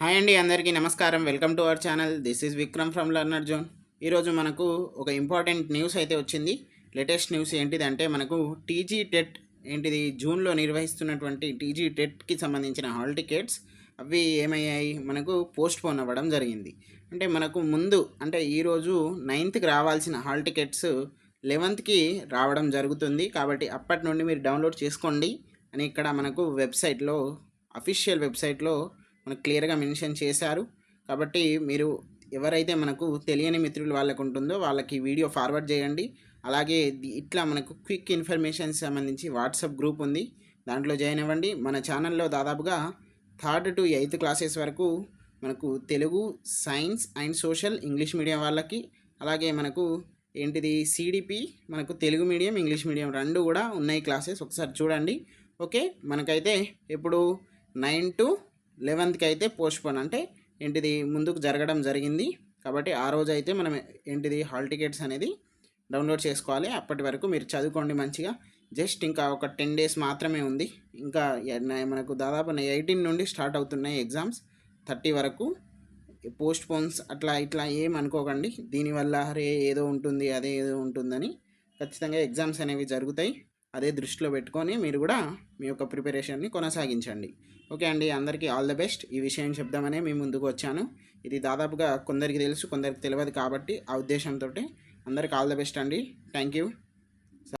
Hi అండి అందరికీ నమస్కారం. Welcome to our channel. This is Vikram from learner zone. ఈరోజు మనకు ఒక ఇంపార్టెంట్ న్యూస్ అయితే వచ్చింది. లేటెస్ట్ న్యూస్ ఏంటిదంటే మనకు టీజీ టెట్ ఏంటిది జూన్లో నిర్వహిస్తున్నటువంటి టీజీ టెట్కి సంబంధించిన హాల్ టికెట్స్ అవి ఏమయ్యాయి? మనకు పోస్ట్ పోన్ అవ్వడం జరిగింది. అంటే మనకు ముందు అంటే ఈరోజు నైన్త్కి రావాల్సిన హాల్ టికెట్స్ లెవెంత్కి రావడం జరుగుతుంది. కాబట్టి అప్పటి నుండి మీరు డౌన్లోడ్ చేసుకోండి. అని ఇక్కడ మనకు వెబ్సైట్లో అఫీషియల్ వెబ్సైట్లో మనకు క్లియర్గా మెన్షన్ చేశారు. కాబట్టి మీరు ఎవరైతే మనకు తెలియని మిత్రులు వాళ్ళకు ఉంటుందో వాళ్ళకి వీడియో ఫార్వర్డ్ చేయండి. అలాగే ఇట్లా మనకు క్విక్ ఇన్ఫర్మేషన్ సంబంధించి వాట్సాప్ గ్రూప్ ఉంది. దాంట్లో జాయిన్ అవ్వండి. మన ఛానల్లో దాదాపుగా థర్డ్ టు ఎయిత్ క్లాసెస్ వరకు మనకు Telugu science and social English medium వాళ్ళకి అలాగే మనకు ఏంటిది సిడిపి మనకు తెలుగు మీడియం ఇంగ్లీష్ మీడియం రెండు కూడా ఉన్నాయి క్లాసెస్. ఒకసారి చూడండి. ఓకే? మనకైతే ఇప్పుడు నైన్ టు లెవెన్త్కి అయితే పోస్ట్పోన్. అంటే ఏంటిది? ముందుకు జరగడం జరిగింది. కాబట్టి ఆ రోజు అయితే మనం ఏంటిది? హాల్ టికెట్స్ అనేది డౌన్లోడ్ చేసుకోవాలి. అప్పటి వరకు మీరు చదువుకోండి మంచిగా. జస్ట్ ఇంకా ఒక టెన్ డేస్ మాత్రమే ఉంది. ఇంకా మనకు దాదాపు ఎయిటీన్ నుండి స్టార్ట్ అవుతున్నాయి ఎగ్జామ్స్. థర్టీ వరకు పోస్ట్ పోన్స్ అట్లా ఇట్లా ఏం అనుకోకండి. దీనివల్ల అరే ఏదో ఉంటుంది అదే ఏదో ఉంటుందని ఖచ్చితంగా ఎగ్జామ్స్ అనేవి జరుగుతాయి. అదే దృష్టిలో పెట్టుకొని మీరు కూడా మీ యొక్క ప్రిపరేషన్ని కొనసాగించండి. ఓకే అండి అందరికీ ఆల్ ద బెస్ట్. ఈ విషయం చెప్దామనే మీ ముందుకు వచ్చాను. ఇది దాదాపుగా కొందరికి తెలుసు కొందరికి తెలియదు కాబట్టి ఆ ఉద్దేశంతో అందరికి ఆల్ ద బెస్ట్ అండి. Thank you.